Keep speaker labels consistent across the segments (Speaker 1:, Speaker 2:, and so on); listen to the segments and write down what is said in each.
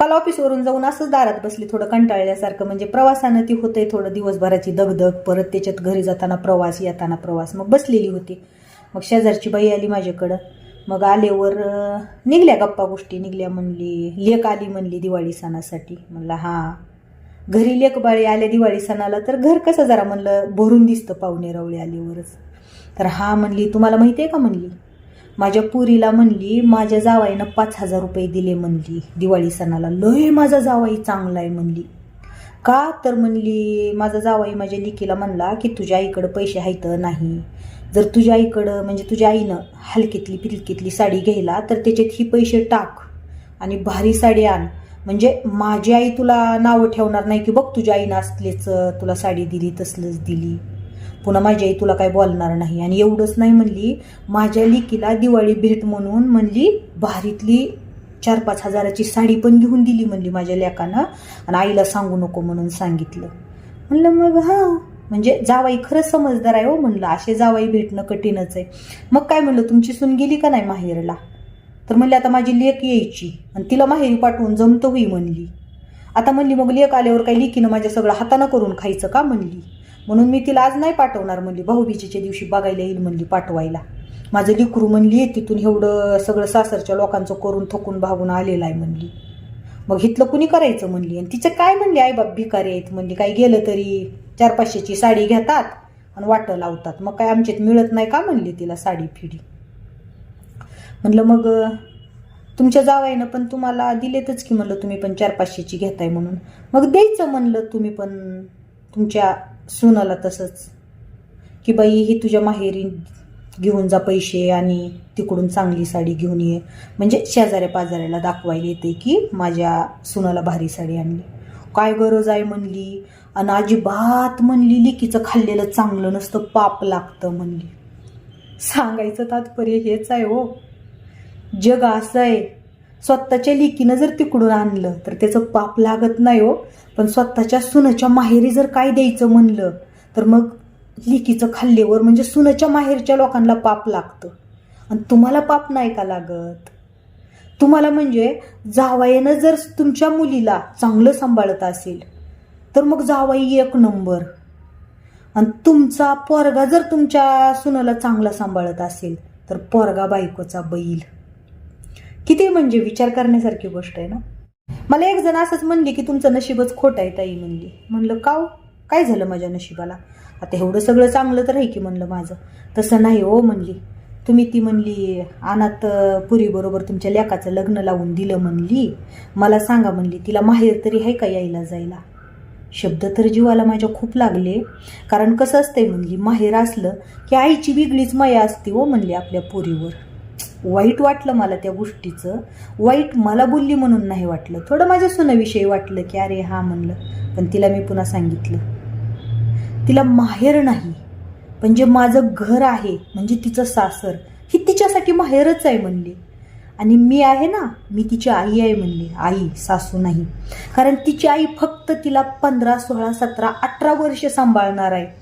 Speaker 1: काल ऑफिसवरून जाऊन असंच दारात बसली थोडं कंटाळल्यासारखं. म्हणजे प्रवासानं ती होतंय थोडं दिवसभराची दगदग परत त्याच्यात घरी जाताना प्रवास येताना प्रवास. मग बसलेली होती. मग शेजारची बाई आली माझ्याकडं. मग आल्यावर निघल्या गप्पा गोष्टी. निघल्या म्हणली लेक आली म्हणली दिवाळी सणासाठी. म्हणलं हां. घरी लेक बाळी आल्या दिवाळी सणाला तर घर कसं जरा म्हणलं भरून दिसतं पाहुणे रवळे आल्यावरच. तर हा म्हणली तुम्हाला माहिती आहे का? म्हणली. माझ्या पुरीला म्हणली माझ्या जावाईनं पाच हजार रुपये दिले म्हणली. दिवाळी सणाला लय माझा जावाई चांगला आहे म्हणली. का? तर म्हणली माझा जावाई माझ्या लिकीला म्हणला की तुझ्या आईकडं पैसे आहेत नाही. जर तुझ्या आईकडं म्हणजे तुझ्या आईनं हलकीतली पिलकीतली साडी घ्यायला तर त्याच्यात ही पैसे टाक आणि भारी साडी आण. म्हणजे माझी आई तुला नावं ठेवणार नाही की बघ तुझ्या आईनं असलेच तुला साडी दिली तसलंच दिली. पुन्हा माझी आई तुला काय बोलणार नाही. आणि एवढंच नाही म्हणली माझ्या लिकीला दिवाळी भेट म्हणून म्हणली भारीतली चार पाच हजाराची साडी पण घेऊन दिली म्हणली माझ्या लेकानं. आणि आईला सांगू नको म्हणून सांगितलं. म्हणलं मग हां म्हणजे जावाई खरंच समजदार आहे हो म्हणलं. असे जावाई भेटणं कठीणच आहे. मग काय म्हणलं तुमची सून गेली का नाही माहेरला? तर म्हणली आता माझी लेक यायची आणि तिला माहेरी पाठवून जमतं होई म्हणली. आता म्हणली मग लेक आल्यावर काही लेखीनं माझ्या सगळं हातानं करून खायचं का? म्हणली. म्हणून मी तिला आज नाही पाठवणार म्हणली. भाऊबीजेच्या दिवशी बघायला येईल म्हणली पाठवायला. माझं लिकरू म्हणली तिथून एवढं सगळं सासरच्या लोकांचं करून थकून भागून आलेलं आहे म्हणली. मग इथलं कुणी करायचं म्हणली? आणि तिचं काय म्हणली? आई बाप भिकारी आहेत म्हणली. काय गेलं तरी चार पाचशेची साडी घेतात आणि वाटं लावतात. मग काय आमच्यात मिळत नाही का? म्हणली तिला साडी फिडी. म्हणलं मग तुमच्या जावाईनं पण तुम्हाला दिलेतच की म्हणलं तुम्ही पण चार पाचशेची घेताय म्हणून. मग द्यायचं म्हणलं तुम्ही पण तुमच्या सुनाला तसंच. की बाई ही तुझ्या माहेरी घेऊन जा पैसे आणि तिकडून चांगली साडी घेऊन ये. म्हणजे शेजाऱ्या पाजाऱ्याला दाखवायला येते की माझ्या सुनाला भारी साडी आणली. काय गरज आहे म्हणली. आणि अजिबात म्हणली लिकीचं खाल्लेलं चांगलं नसतं पाप लागतं म्हणली. सांगायचं तात्पर्य हेच आहे हो. जग असं आहे. स्वतःच्या लिकीनं जर तिकडून आणलं तर त्याचं पाप लागत नाही हो. पण स्वतःच्या सुनाच्या माहेरी जर काय द्यायचं म्हणलं तर मग लिकीचं खाल्लेवर म्हणजे सुनाच्या माहेरच्या लोकांना पाप लागतं. आणि तुम्हाला पाप नाही का लागत? तुम्हाला म्हणजे जावाईनं जर तुमच्या मुलीला चांगलं सांभाळत असेल तर मग जावाई एक नंबर. आणि तुमचा पोरगा जर तुमच्या सुनाला चांगला सांभाळत असेल तर पोरगा बायकोचा बैल. किती म्हणजे विचार करण्यासारखी गोष्ट आहे ना? मला एक जण असंच म्हणली की तुमचं नशीबच खोट आहे ताई म्हणली. म्हणलं काव हो? काय झालं माझ्या नशिबाला? आता एवढं सगळं चांगलं तर आहे की म्हणलं माझं. तसं नाही हो म्हणली. तुम्ही ती म्हणली अनाथ पुरीबरोबर तुमच्या लेकाचं लग्न लावून दिलं म्हणली. मला सांगा म्हणली तिला माहेर तरी आहे का यायला जायला? शब्द तर जीवाला माझ्या खूप लागले. कारण कसं असतंय म्हणली माहेर असलं की आईची वेगळीच माया असते हो म्हणली आपल्या पुरीवर. वाईट वाटलं मला त्या गोष्टीचं. वाईट मला बोलली म्हणून नाही वाटलं. थोडं माझ्या सुनाविषयी वाटलं की अरे हा म्हणलं. पण तिला मी पुन्हा सांगितलं. तिला माहेर नाही. पण जे माझं घर आहे म्हणजे तिचं सासर ही तिच्यासाठी माहेरच आहे म्हणली. आणि मी आहे ना मी तिची आई आहे म्हणली. आई सासू नाही. कारण तिची आई फक्त तिला पंधरा सोळा सतरा अठरा वर्ष सांभाळणार आहे.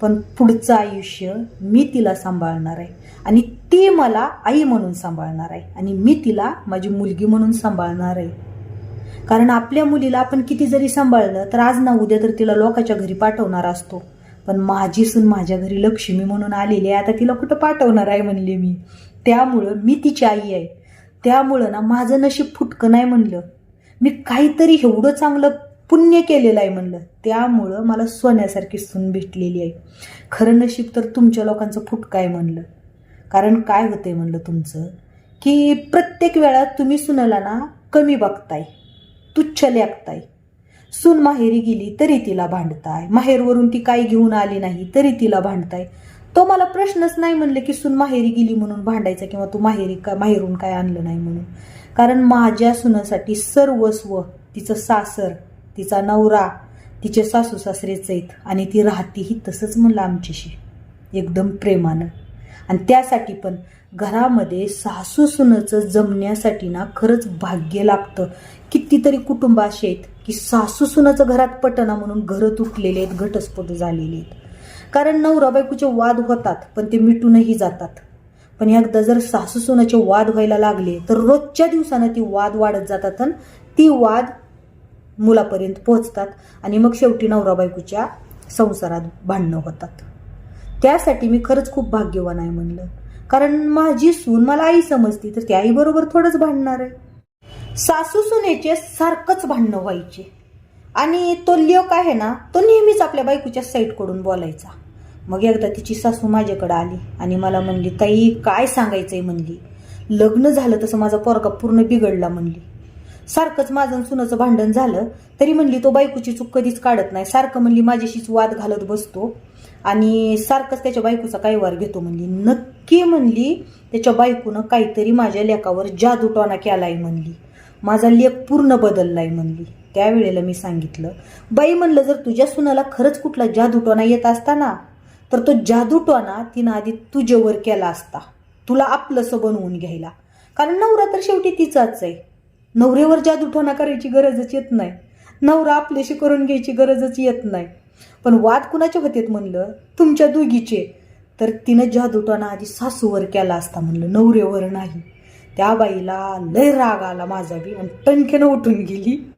Speaker 1: पण पुढचं आयुष्य मी तिला सांभाळणार आहे. आणि ती मला आई म्हणून सांभाळणार आहे. आणि मी तिला माझी मुलगी म्हणून सांभाळणार आहे. कारण आपल्या मुलीला आपण किती जरी सांभाळलं तर आज ना उद्या तर तिला लोकाच्या घरी पाठवणार असतो. पण माझी सून माझ्या घरी लक्ष्मी म्हणून आलेली आहे. आता तिला कुठं पाठवणार आहे म्हणले मी? त्यामुळं मी तिची आई आहे. त्यामुळं ना माझं नशीब फुटकं नाही म्हणलं. मी काहीतरी एवढं चांगलं पुण्य केलेलं आहे म्हणलं. त्यामुळं मला सोन्यासारखी सून भेटलेली आहे. खरं नशीब तर तुमच्या लोकांचं फुटकं आहे म्हणलं. कारण काय होतंय म्हणलं तुमचं? की प्रत्येक वेळा तुम्ही सुनाला ना कमी बघताय. तुच्छ लेखताय. सून माहेरी गेली तरी तिला भांडताय. माहेरवरून ती काही घेऊन आली नाही तरी तिला भांडताय. तो मला प्रश्नच नाही म्हणले की सून माहेरी गेली म्हणून भांडायचा किंवा तू माहेरी का माहेरून काय आणलं नाही म्हणून. कारण माझ्या सुनासाठी सर्वस्व तिचं सासर तिचा नवरा तिचे सासू सासरेच आहेत आणि ती राहतीही तसंच म्हणलं आमच्याशी एकदम प्रेमानं. आणि त्यासाठी पण घरामध्ये सासू सुनाचं जमण्यासाठी ना खरंच भाग्य लागतं. कितीतरी कुटुंब असे आहेत की सासू सुनाचं घरात पटना म्हणून घरं तुटलेले आहेत घटस्फोट झालेले आहेत. कारण नवरा बायकोचे वाद होतात पण ते मिटूनही जातात. पण एकदा जर सासू सुनाचे वाद व्हायला लागले तर रोजच्या दिवसानं ती वाद वाढत जातात आणि ती वाद मुलापर्यंत पोहोचतात आणि मग शेवटी नवरा बायकोच्या संसारात भांडणं होतात. त्यासाठी मी खरंच खूप भाग्यवान आहे म्हणलं. कारण माझी सून मला आई समजती तर त्या आईबरोबर थोडंच भांडणार आहे. सासू सुनेचे सारखंच भांडणं व्हायचे. आणि तो लेक आहे ना तो नेहमीच आपल्या बायकोच्या साईडकडून बोलायचा. मग एकदा तिची सासू माझ्याकडे आली आणि मला म्हणली ताई काय सांगायचंय? म्हणली. लग्न झालं तसं माझा पोरगा पूर्ण बिघडला म्हणली. सारखंच माझं सुनाचं भांडण झालं तरी म्हणली तो बायकोची चूक कधीच काढत नाही. सारखं म्हणली माझ्याशीच वाद घालत बसतो. आणि सारखंच त्याच्या बायकोचा कैवार घेतो म्हणली. नक्की म्हणली त्याच्या बायकोनं काहीतरी माझ्या लेखावर जादूटोना केलाय म्हणली. माझा लेख पूर्ण बदललाय म्हणली. त्यावेळेला मी सांगितलं बाई म्हणलं जर तुझ्या सुनाला खरंच कुठला जादूटोना येत असता ना तर तो जादूटोना तिनं आधी तुझ्यावर केला असता. तुला आपलंसं बनवून घ्यायला. कारण नवरा तर शेवटी तिचाच आहे. नवऱ्यावर जादूटोना करायची गरजच येत नाही. नवरा आपल्याशी करून घ्यायची गरजच येत नाही. पण वाद कुणाच्या होतेत म्हणलं? तुमच्या दोघीचे. तर तिनं जादूटोना आधी सासूवर केला असता म्हणलं नवऱ्यावर नाही. त्या बाईला लय राग आला माझा बी आणि टणकेनं उठून गेली.